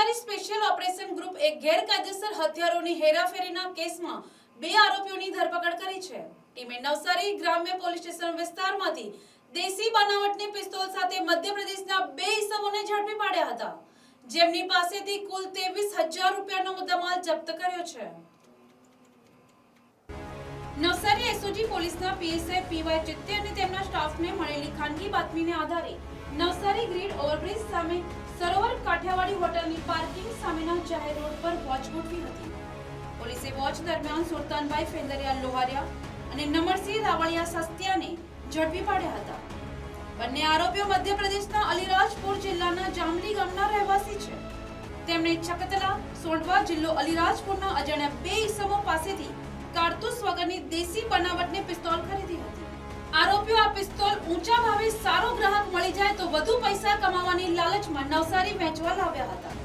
Navsari special operation group એક ગેરકાયદેસર હથિયારોની હેરાફેરીના કેસમાં બે આરોપીઓની ધરપકડ કરી છે. ટીમે નવસારી ગ્રામ્ય પોલીસ સ્ટેશન વિસ્તારમાંથી દેશી બનાવટની પિસ્તોલ સાથે મધ્યપ્રદેશના બે ઇસમોને ઝડપી પાડ્યા હતા. જેમની પાસેથી કુલ ત્રેવીસ હજાર રૂપિયાનો મુદ્દામાલ જપ્ત કર્યો છે. નવસારી એસઓજી પોલીસના પીએસઆઈ પીવાય ચિત્તે અને તેમના સ્ટાફને મળેલી ખાનગી બાતમીને આધારે નવસારી ગ્રીડ ઓવરબ્રિજ સામે સરોવર કાઠિયાવાડી હોટલની પાર્કિંગ સામેના જાહેર રોડ પર વોચ ગોઠવી હતી. પોલીસે વોચ દરમિયાન સુલતાનભાઈ ફેંદરિયા લોહારિયા અને નમરસિંહ રાવળિયા સસ્તિયાને ઝડપી પાડ્યા હતા. બંને આરોપીઓ મધ્યપ્રદેશના અલીરાજપુર જિલ્લાના જામલી ગામના રહેવાસી છે. તેમણે છકતલા સોંડવા જિલ્લો અલીરાજપુરના અજાણ્યા બે ઈસમો પાસેથી કારતૂસ વગરની દેશી બનાવટની પિસ્તોલ ખરીદી હતી. આરોપીઓ આ પિસ્તોલ ઊંચા ભાવે સારો ગ્રાહક મળી જાય તો વધુ પૈસા કમાવાની લાલચમાં નવસારી વેચવા લાવ્યા હતા.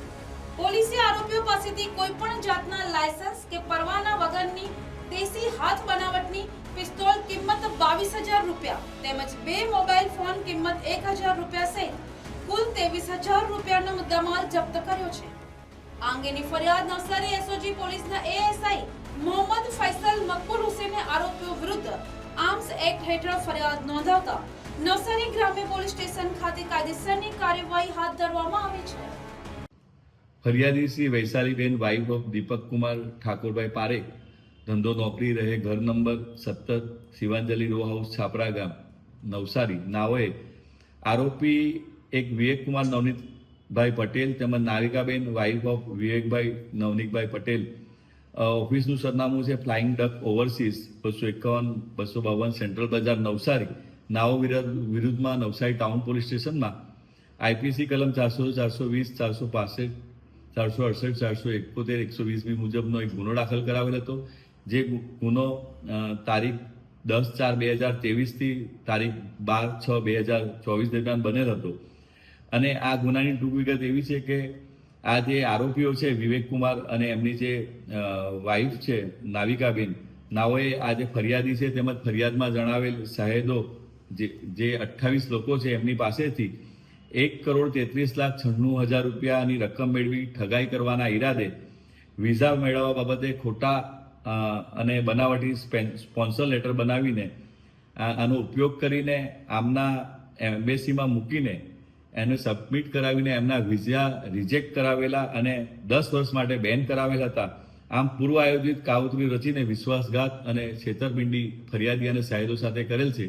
પોલીસે આરોપીઓ પાસેથી કોઈ પણ જાતના લાયસન્સ કે પરવાના વગરની દેશી હાથ બનાવટની પિસ્તોલ કિંમત બાવીસ હજાર રૂપિયા તેમજ બે મોબાઈલ ફોન કિંમત એક હજાર રૂપિયા સહિત કુલ ત્રેવીસ હજાર રૂપિયાનો મુદ્દામાલ જપ્ત કર્યો છે. આ અંગેની ફરિયાદ નવસારી એસઓજી પોલીસના એએસઆઈ મોહમ્મદ ફૈસલ મકબૂલ હુસેને આરોપીઓ વિરુદ્ધ આર્મ્સ એક્ટ હેઠળ ફરિયાદ નોંધાવતા નવસારી ગ્રામ્ય પોલીસ સ્ટેશન ખાતે કાયદેસરની કાર્યવાહી હાથ ધરવામાં આવી છે ફરિયાદી શ્રી વૈશાલીબેન વાઇફ ઓફ દીપક કુમાર ઠાકોરભાઈ પારેખ ધંધો નોકરી રહે ઘર નંબર સત્તર શિવાંજલિ રો હાઉસ છાપરા ગામ નવસારી નાઓએ આરોપી એક વિવેકકુમાર નવનીતભાઈ પટેલ તેમજ નાવિકાબેન વાઇફ ઓફ વિવેકભાઈ નવનીતભાઈ પટેલ ઓફિસનું સરનામું છે ફ્લાઇંગ ડક ઓવરસીઝ બસો એકાવન, બસો બાવન સેન્ટ્રલ બજાર નવસારી. નાઓ વિરુદ્ધ વિરુદ્ધમાં નવસારી ટાઉન પોલીસ સ્ટેશનમાં આઈપીસી કલમ ચારસો ચારસો વીસ, ચારસો પાસઠ, ચારસો અડસઠ, ચારસો એકોતેર, એકસો વીસ બી મુજબનો એક ગુનો દાખલ કરાવેલ હતો. જે ગુનો તારીખ દસ ચાર બે હજાર ત્રેવીસથી તારીખ બાર છ બે હજાર ચોવીસ દરમિયાન બનેલ હતો. અને આ ગુનાની ટૂંક વિગત એવી છે કે આ જે આરોપીઓ છે, વિવેક કુમાર અને એમની જે વાઇફ છે નાવિકાબેન નાઓએ આ જે ફરિયાદી છે, તેમજ ફરિયાદમાં જણાવેલ શહેદો, જે જે અઠ્ઠાવીસ લોકો છે, એમની પાસેથી એક કરોડ તેત્રીસ લાખ છન્નું હજાર રૂપિયાની રકમ મેળવી ઠગાઈ કરવાના ઈરાદે વિઝા મેળવવા બાબતે ખોટા અને બનાવટી સ્પોન્સર લેટર બનાવીને આનો ઉપયોગ કરીને આમના એમ્બેસીમાં મૂકીને એને સબમિટ કરાવીને એમના વિઝા રિજેક્ટ કરાવેલા અને દસ વર્ષ માટે બેન કરાવેલ હતા. આમ પૂર્વ આયોજિત કાવતરી રચીને વિશ્વાસઘાત અને છેતરપિંડી ફરિયાદી અને સાહેદો સાથે કરેલ છે.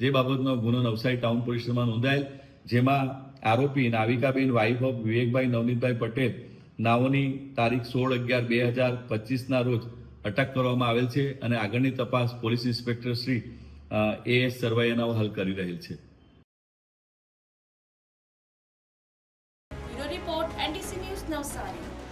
જે બાબતનો ગુનો નવસારી ટાઉન પોલીસમાં નોંધાયેલ, જેમાં આરોપી નાવિકાબેન વાઇફ ઓફ વિવેકભાઈ નવનીતભાઈ પટેલ, નાઓની તારીખ સોળ અગિયાર બે હજાર પચીસના રોજ અટક કરવામાં આવેલ છે અને આગળની તપાસ police inspector Shri A S સરવૈયાનાઓ હાલ કરી રહેલ છે. NDC News, Navsari. No